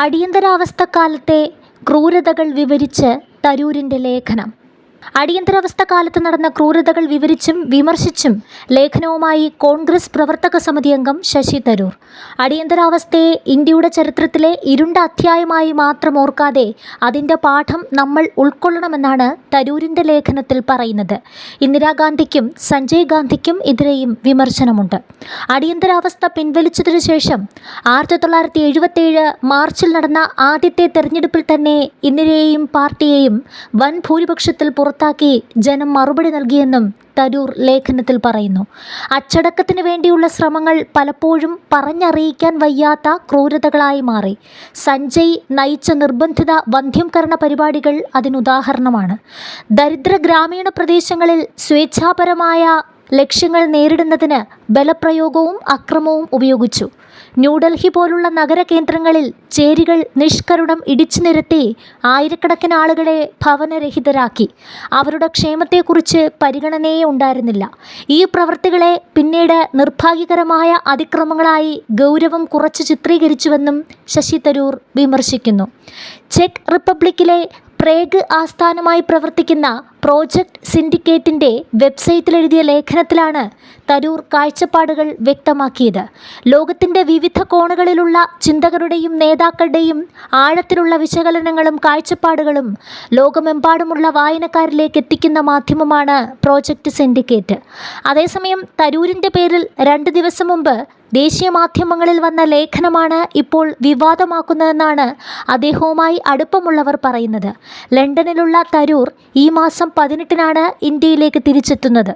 അടിയന്തരാവസ്ഥക്കാലത്തെ ക്രൂരതകൾ വിവരിച്ച് തരൂരിന്റെ ലേഖനം. അടിയന്തരാവസ്ഥ കാലത്ത് നടന്ന ക്രൂരതകൾ വിവരിച്ചും വിമർശിച്ചും ലേഖനവുമായി കോൺഗ്രസ് പ്രവർത്തക സമിതി അംഗം ശശി തരൂർ. അടിയന്തരാവസ്ഥയെ ഇന്ത്യയുടെ ചരിത്രത്തിലെ ഇരുണ്ട അധ്യായമായി മാത്രം ഓർക്കാതെ അതിന്റെ പാഠം നമ്മൾ ഉൾക്കൊള്ളണമെന്നാണ് തരൂരിന്റെ ലേഖനത്തിൽ പറയുന്നത്. ഇന്ദിരാഗാന്ധിക്കും സഞ്ജയ് ഗാന്ധിക്കും എതിരെയും വിമർശനമുണ്ട്. അടിയന്തരാവസ്ഥ പിൻവലിച്ചതിനു ശേഷം ആയിരത്തി തൊള്ളായിരത്തി എഴുപത്തേഴ് മാർച്ചിൽ നടന്ന ആദ്യത്തെ തെരഞ്ഞെടുപ്പിൽ തന്നെ ഇന്ദിരയെയും പാർട്ടിയെയും വൻ ഭൂരിപക്ഷത്തിൽ പുറത്താക്കി ജനം മറുപടി നൽകിയെന്നും തരൂർ ലേഖനത്തിൽ പറയുന്നു. അച്ചടക്കത്തിന് വേണ്ടിയുള്ള ശ്രമങ്ങൾ പലപ്പോഴും പറഞ്ഞറിയിക്കാൻ വയ്യാത്ത ക്രൂരതകളായി മാറി. സഞ്ജയ് നയിച്ച നിർബന്ധിത വന്ധ്യംകരണ പരിപാടികൾ അതിനുദാഹരണമാണ്. ദരിദ്ര ഗ്രാമീണ പ്രദേശങ്ങളിൽ സ്വേച്ഛാപരമായ ലക്ഷ്യങ്ങൾ നേരിടുന്നതിന് ബലപ്രയോഗവും അക്രമവും ഉപയോഗിച്ചു. ന്യൂഡൽഹി പോലുള്ള നഗരകേന്ദ്രങ്ങളിൽ ചേരികൾ നിഷ്കരുണം ഇടിച്ചു നിരത്തി ആയിരക്കണക്കിന് ആളുകളെ ഭവനരഹിതരാക്കി. അവരുടെ ക്ഷേമത്തെക്കുറിച്ച് പരിഗണനയേ ഉണ്ടായിരുന്നില്ല. ഈ പ്രവൃത്തികളെ പിന്നീട് നിർഭാഗ്യകരമായ അതിക്രമങ്ങളായി ഗൗരവം കുറച്ച് ചിത്രീകരിച്ചുവെന്നും ശശി തരൂർ വിമർശിക്കുന്നു. ചെക്ക് റിപ്പബ്ലിക്കിലെ പ്രേഗ് ആസ്ഥാനമായി പ്രവർത്തിക്കുന്ന പ്രോജക്റ്റ് സിൻഡിക്കേറ്റിന്റെ വെബ്സൈറ്റിൽ എഴുതിയ ലേഖനത്തിലാണ് തരൂർ കാഴ്ചപ്പാടുകൾ വ്യക്തമാക്കിയത്. ലോകത്തിന്റെ വിവിധ കോണുകളിലുള്ള ചിന്തകരുടെയും നേതാക്കളുടെയും ആഴത്തിലുള്ള വിശകലനങ്ങളും കാഴ്ചപ്പാടുകളും ലോകമെമ്പാടുമുള്ള വായനക്കാരിലേക്ക് എത്തിക്കുന്ന മാധ്യമമാണ് പ്രോജക്റ്റ് സിൻഡിക്കേറ്റ്. അതേസമയം തരൂരിന്റെ പേരിൽ രണ്ട് ദിവസം മുമ്പ് ദേശീയ മാധ്യമങ്ങളിൽ വന്ന ലേഖനമാണ് ഇപ്പോൾ വിവാദമാക്കുന്നതെന്നാണ് അദ്ദേഹവുമായി അടുപ്പമുള്ളവർ പറയുന്നത്. ലണ്ടനിലുള്ള തരൂർ ഈ മാസം പതിനെട്ടിനാണ് ഇന്ത്യയിലേക്ക് തിരിച്ചെത്തുന്നത്.